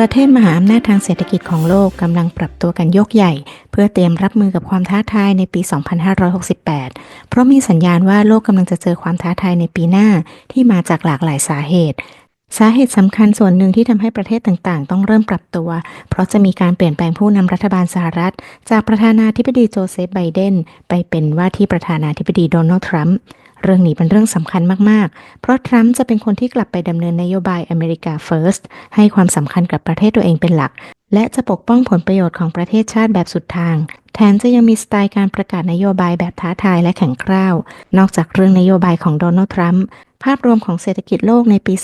ประเทศมหาอำนาจทางเศรษฐกิจของโลกกำลังปรับตัวกันยกใหญ่ เพื่อเตรียมรับมือกับความท้าทายในปี 2568 เพราะมีสัญญาณว่าโลกกำลังจะเจอความท้าทายในปีหน้าที่มาจากหลากหลายสาเหตุ สาเหตุสำคัญส่วนหนึ่งที่ทำให้ประเทศต่างๆ ต้องเริ่มปรับตัว เพราะจะมีการเปลี่ยนแปลงผู้นำรัฐบาลสหรัฐ จากประธานาธิบดีโจเซฟไบเดนไปเป็นว่าที่ประธานาธิบดีโดนัลด์ทรัมป์ เรื่องนี้เป็นเรื่องสำคัญมาก ๆ เพราะทรัมป์จะเป็นคนที่กลับไปดำเนินนโยบายอเมริกาเฟิร์สให้ความสำคัญกับประเทศตัวเองเป็นหลัก และจะปกป้องผลประโยชน์ของประเทศชาติแบบสุดทาง แถมจะยังมีสไตล์การประกาศนโยบายแบบท้าทายและแข็งกร้าว นอกจากเรื่องนโยบายของโดนัลด์ทรัมป์ภาพรวมของเศรษฐกิจโลกในปี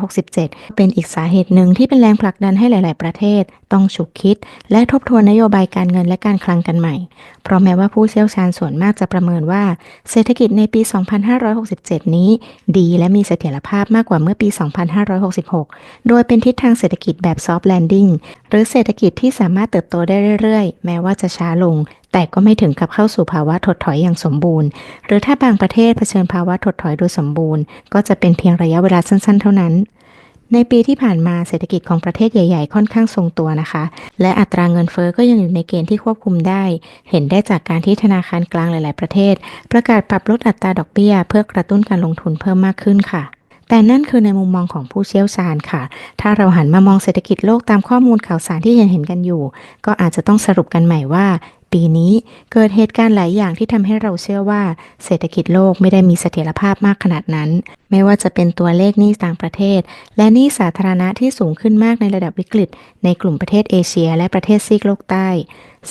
2567 เป็นอีกสาเหตุหนึ่งที่เป็นแรงผลักดันให้หลาย ๆ ประเทศ ต้องฉุกคิด และทบทวนนโยบายการเงินและการคลังกันใหม่ เพราะแม้ว่าผู้เชี่ยวชาญส่วนมากจะประเมินว่า เศรษฐกิจในปี 2567 นี้ ดีและมีเสถียรภาพมากกว่าเมื่อปี 2566 โดยเป็นทิศทางเศรษฐกิจแบบ soft landing หรือเศรษฐกิจที่สามารถเติบโตได้เรื่อย ๆ แม้ว่าจะช้าลง แต่ก็ไม่ถึงกับเข้าสู่ภาวะถดถอยอย่างสมบูรณ์ หรือถ้าบางประเทศเผชิญภาวะถดถอยโดยสมบูรณ์ ก็จะเป็นเพียงระยะเวลาสั้น ๆ เท่านั้นในปีที่ผ่านมาเศรษฐกิจของประเทศใหญ่ ๆ ค่อนข้างทรงตัวนะคะ และอัตราเงินเฟอ้อก็ยังอยู่ในเกณฑ์ที่ควบคุมได้ เห็นได้จากการที่ธนาคารกลางหลาย ๆ ประเทศ ประกาศปรับลดอัตราดอกเบี้ย เพื่อกระตุ้นการลงทุนเพิ่มมากขึ้นค่ะ แต่นั่นคือในมุมมองของผู้เชี่ยวชาญค่ะ ถ้าเราหันมามองเศรษฐกิจโลกตามข้อมูลข่าวสารที่เห็นเห็นกันอยู่ ก็อาจจะต้องสรุปกันใหม่ว่า ปีนี้เกิดเหตุการณ์หลายอย่างที่ทำให้เราเชื่อว่า เศรษฐกิจโลกไม่ได้มีเสถียรภาพมากขนาดนั้น ไม่ว่าจะเป็นตัวเลขหนี้ต่างประเทศ และหนี้สาธารณะที่สูงขึ้นมากในระดับวิกฤต ในกลุ่มประเทศเอเชีย และประเทศซีกโลกใต้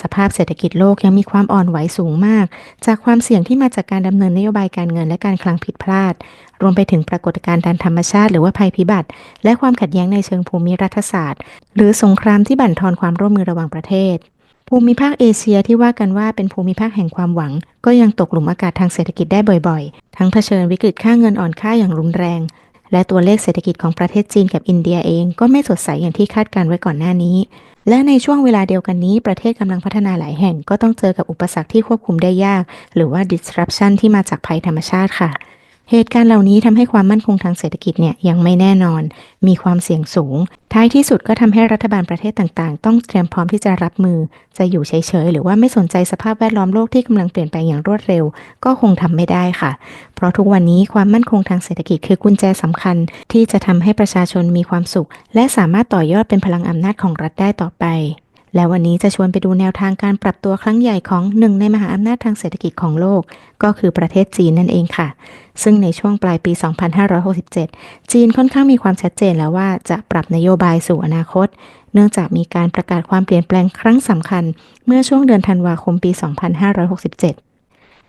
สภาพเศรษฐกิจโลกยังมีความอ่อนไหวสูงมาก จากความเสี่ยงที่มาจากการดำเนินนโยบายการเงินและการคลังผิดพลาด รวมไปถึงปรากฏการณ์ทางธรรมชาติ หรือว่าภัยพิบัติ และความขัดแย้งในเชิงภูมิรัฐศาสตร์ หรือสงครามที่บั่นทอนความร่วมมือระหว่างประเทศ ภูมิภาคเอเชียที่ว่ากันว่าเป็นภูมิภาคแห่งความหวัง ก็ยังตกหลุมอากาศทางเศรษฐกิจได้บ่อยๆ ทั้งเผชิญวิกฤตค่าเงินอ่อนค่าอย่างรุนแรง และตัวเลขเศรษฐกิจของประเทศจีนกับอินเดียเอง ก็ไม่สดใสอย่างที่คาดการไว้ก่อนหน้านี้ และในช่วงเวลาเดียวกันนี้ประเทศกำลังพัฒนาหลายแห่งก็ต้องเจอกับอุปสรรคที่ควบคุมได้ยาก หรือว่า disruption ที่มาจากภัยธรรมชาติค่ะ เหตุการณ์เหล่านี้ทำให้ความมั่นคงทางเศรษฐกิจเนี่ยยังไม่แน่นอน มีความเสี่ยงสูง ท้ายที่สุดก็ทำให้รัฐบาลประเทศต่างๆ ต้องเตรียมพร้อมที่จะรับมือ จะอยู่เฉยๆ หรือว่าไม่สนใจสภาพแวดล้อมโลกที่กำลังเปลี่ยนแปลงอย่างรวดเร็ว ก็คงทำไม่ได้ค่ะ เพราะทุกวันนี้ความมั่นคงทางเศรษฐกิจคือกุญแจสำคัญ ที่จะทำให้ประชาชนมีความสุข และสามารถต่อยอดเป็นพลังอำนาจของรัฐได้ต่อไปและวันนี้จะชวนไปดูแนวทางการปรับตัวครั้งใหญ่ของหนึ่งในมหาอำนาจทางเศรษฐกิจของโลก ก็คือประเทศจีนนั่นเองค่ะ ซึ่งในช่วงปลายปี 2567 จีนค่อนข้างมีความชัดเจนแล้วว่าจะปรับนโยบายสู่อนาคต เนื่องจากมีการประกาศความเปลี่ยนแปลงครั้งสำคัญ เมื่อช่วงเดือนธันวาคมปี 2567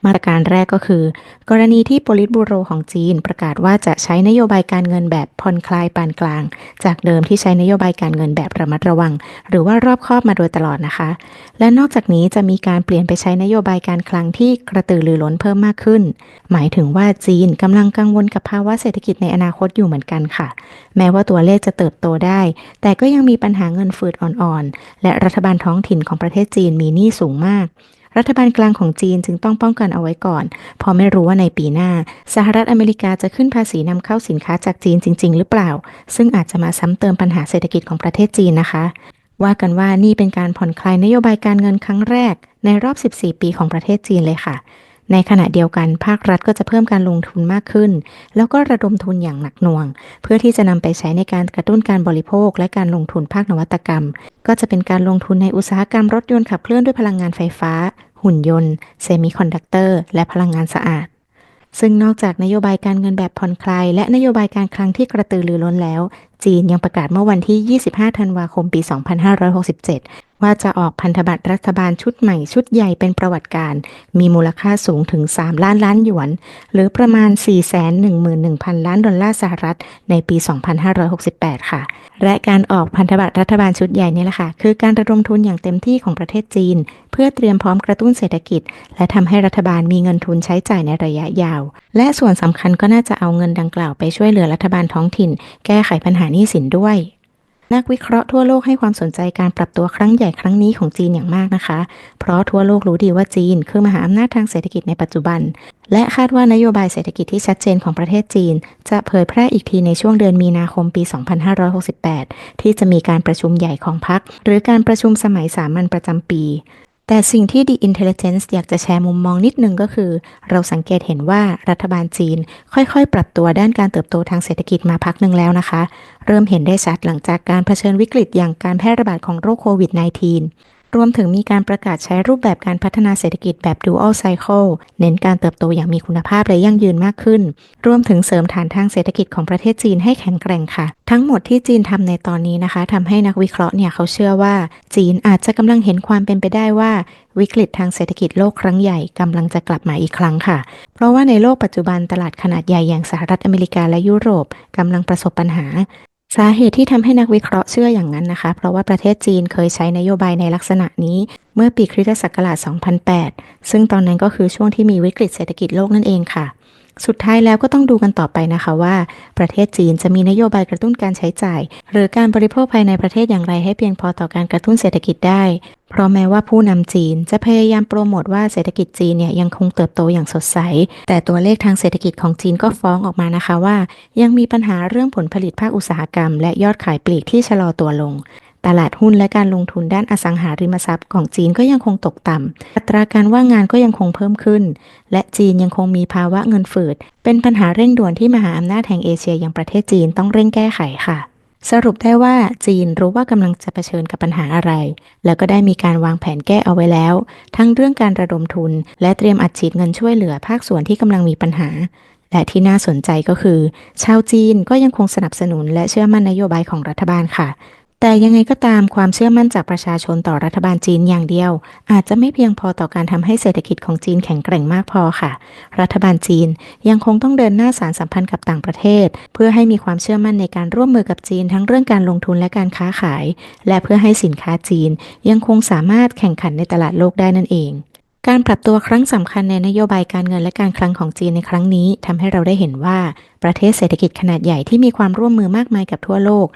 มาตรการแรกก็คือ กรณีที่โปลิตบูโรของจีนประกาศว่าจะใช้นโยบายการเงินแบบผ่อนคลายปานกลาง จากเดิมที่ใช้นโยบายการเงินแบบระมัดระวัง หรือว่ารอบคอบมาโดยตลอดนะคะ และนอกจากนี้จะมีการเปลี่ยนไปใช้นโยบายการคลังที่กระตือรือร้นเพิ่มมากขึ้น หมายถึงว่าจีนกำลังกังวลกับภาวะเศรษฐกิจในอนาคตอยู่เหมือนกันค่ะ แม้ว่าตัวเลขจะเติบโตได้ แต่ก็ยังมีปัญหาเงินฝืดอ่อนๆและรัฐบาลท้องถิ่นของประเทศจีนมีหนี้สูงมาก รัฐบาลกลางของจีนจึงต้องป้องกันเอาไว้ก่อนเพราะไม่รู้ว่าในปีหน้า สหรัฐอเมริกาจะขึ้นภาษีนำเข้าสินค้าจากจีนจริง ๆ หรือเปล่า ซึ่งอาจจะมาซ้ำเติมปัญหาเศรษฐกิจของประเทศจีนนะคะ ว่ากันว่านี่เป็นการผ่อนคลายนโยบายการเงินครั้งแรก ในรอบ 14 ปีของประเทศจีนเลยค่ะ ในขณะเดียวกันภาครัฐก็จะเพิ่มการลงทุนมากขึ้น แล้วก็ระดมทุนอย่างหนักหน่วง เพื่อที่จะนำไปใช้ในการกระตุ้นการบริโภค และการลงทุนภาคนวัตกรรม ก็จะเป็นการลงทุนในอุตสาหกรรมรถยนต์ขับเคลื่อนด้วยพลังงานไฟฟ้า หุ่นยนต์ เซมิคอนดักเตอร์ และพลังงานสะอาดซึ่งนอกจากนโยบายการเงินแบบผ่อนคลายและนโยบายการคลังที่กระตือรือร้นแล้ว จีนยังประกาศเมื่อวันที่ 25 ธันวาคม ปี 2567 ว่าจะออกพันธบัตรรัฐบาลชุดใหม่ชุดใหญ่เป็นประวัติการ มีมูลค่าสูงถึง 3 ล้านล้านหยวน หรือประมาณ 411,000 ล้านดอลลาร์สหรัฐ ในปี 2568 ค่ะ และการออกพันธบัตรรัฐบาลชุดใหญ่นี่แหละค่ะ คือการระดมทุนอย่างเต็มที่ของประเทศจีน เพื่อเตรียมพร้อมกระตุ้นเศรษฐกิจ และทำให้รัฐบาลมีเงินทุนใช้จ่ายในระยะยาว และส่วนสำคัญก็น่าจะเอาเงินดังกล่าวไปช่วยเหลือรัฐบาลท้องถิ่น แก้ไขปัญหาหนี้สินด้วย นักวิเคราะห์ทั่วโลกให้ความสนใจการปรับตัวครั้งใหญ่ครั้งนี้ของจีนอย่างมากนะคะ เพราะทั่วโลกรู้ดีว่าจีน คือมหาอำนาจทางเศรษฐกิจในปัจจุบัน และคาดว่านโยบายเศรษฐกิจที่ชัดเจนของประเทศจีน จะเผยแพร่อีกทีในช่วงเดือนมีนาคมปี 2568 ที่จะมีการประชุมใหญ่ของพรรคหรือการประชุมสมัยสามัญประจำปี แต่สิ่งที่ The Intelligence อยากจะแชร์มุมมองนิดนึงก็คือ เราสังเกตเห็นว่ารัฐบาลจีน ค่อยๆ ปรับตัวด้านการเติบโตทางเศรษฐกิจมาพักหนึ่งแล้วนะคะ เริ่มเห็นได้ชัดหลังจากการเผชิญวิกฤตอย่างการแพร่ระบาดของโรคโควิด -19 รวมถึงมีการประกาศใช้รูปแบบการพัฒนาเศรษฐกิจแบบ dual cycle เน้นการเติบโตอย่างมีคุณภาพและยั่งยืนมากขึ้น รวมถึงเสริมฐานทางเศรษฐกิจของประเทศจีนให้แข็งแกร่งค่ะ ทั้งหมดที่จีนทำในตอนนี้นะคะทำให้นักวิเคราะห์เนี่ยเขาเชื่อว่า จีนอาจจะกำลังเห็นความเป็นไปได้ว่าวิกฤตทางเศรษฐกิจโลกครั้งใหญ่กำลังจะกลับมาอีกครั้งค่ะ เพราะว่าในโลกปัจจุบันตลาดขนาดใหญ่อย่างสหรัฐอเมริกาและยุโรปกำลังประสบปัญหา สาเหตุที่ทำให้นักวิเคราะห์เชื่ออย่างนั้นนะคะ เพราะว่าประเทศจีนเคยใช้นโยบายในลักษณะนี้เมื่อปีคริสตศักราช 2008 ซึ่งตอนนั้นก็คือช่วงที่มีวิกฤตเศรษฐกิจโลกนั่นเองค่ะ สุดท้ายแล้วก็ต้องดูกันต่อไปนะคะว่า ประเทศจีนจะมีนโยบายกระตุ้นการใช้จ่าย หรือการบริโภคภายในประเทศอย่างไรให้เพียงพอต่อการกระตุ้นเศรษฐกิจได้ เพราะแม้ว่าผู้นำจีนจะพยายามโปรโมทว่าเศรษฐกิจจีนเนี่ยยังคงเติบโตอย่างสดใส แต่ตัวเลขทางเศรษฐกิจของจีนก็ฟ้องออกมานะคะว่า ยังมีปัญหาเรื่องผลผลิตภาคอุตสาหกรรม และยอดขายปลีกที่ชะลอตัวลง ตลาดหุ้นและการลงทุนด้านอสังหาริมทรัพย์ของจีนก็ยังคงตกต่ำ อัตราการว่างงานก็ยังคงเพิ่มขึ้น และจีนยังคงมีภาวะเงินฝืด เป็นปัญหาเร่งด่วนที่มหาอำนาจแห่งเอเชียอย่างประเทศจีนต้องเร่งแก้ไขค่ะสรุปได้ว่าจีนรู้ว่ากำลังจะเผชิญกับปัญหาอะไร แล้วก็ได้มีการวางแผนแก้เอาไว้แล้ว ทั้งเรื่องการระดมทุน และเตรียมอัดฉีดเงินช่วยเหลือภาคส่วนที่กำลังมีปัญหา และที่น่าสนใจก็คือ ชาวจีนก็ยังคงสนับสนุนและเชื่อมั่นนโยบายของรัฐบาลค่ะ แต่ยังไงก็ตามความเชื่อมั่นจากประชาชนต่อรัฐบาลจีนอย่างเดียว อาจจะไม่เพียงพอต่อการทำให้เศรษฐกิจของจีนแข็งแกร่งมากพอค่ะ รัฐบาลจีนยังคงต้องเดินหน้าสารสัมพันธ์กับต่างประเทศ เพื่อให้มีความเชื่อมั่นในการร่วมมือกับจีนทั้งเรื่องการลงทุนและการค้าขาย และเพื่อให้สินค้าจีน ยังคงสามารถแข่งขันในตลาดโลกได้นั่นเองการปรับตัวครั้งสำคัญในนโยบายการเงินและการคลังของจีนในครั้งนี้ทำให้เราได้เห็นว่าประเทศเศรษฐกิจขนาดใหญ่ที่มีความร่วมมือมากมายกับทั่วโลก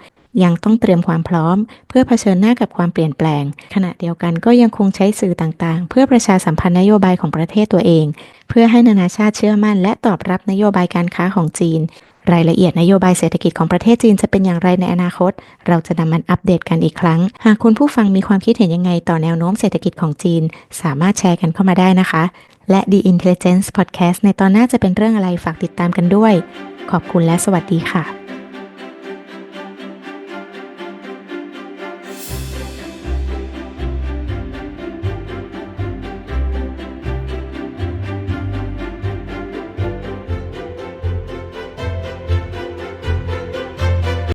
ยังต้องเตรียมความพร้อม เพื่อเผชิญหน้ากับความเปลี่ยนแปลง ขณะเดียวกันก็ยังคงใช้สื่อต่างๆ เพื่อประชาสัมพันธ์นโยบายของประเทศตัวเอง เพื่อให้นานาชาติเชื่อมั่น และตอบรับนโยบายการค้าของจีน รายละเอียดนโยบายเศรษฐกิจของประเทศจีนจะเป็นอย่างไรในอนาคต เราจะนำมันอัปเดตกันอีกครั้ง หากคุณผู้ฟังมีความคิดเห็นยังไงต่อแนวโน้มเศรษฐกิจของจีน สามารถแชร์กันเข้ามาได้นะคะ และ The Intelligence Podcast ในตอนหน้าจะเป็นเรื่องอะไรฝากติดตามกันด้วย ขอบคุณและสวัสดีค่ะ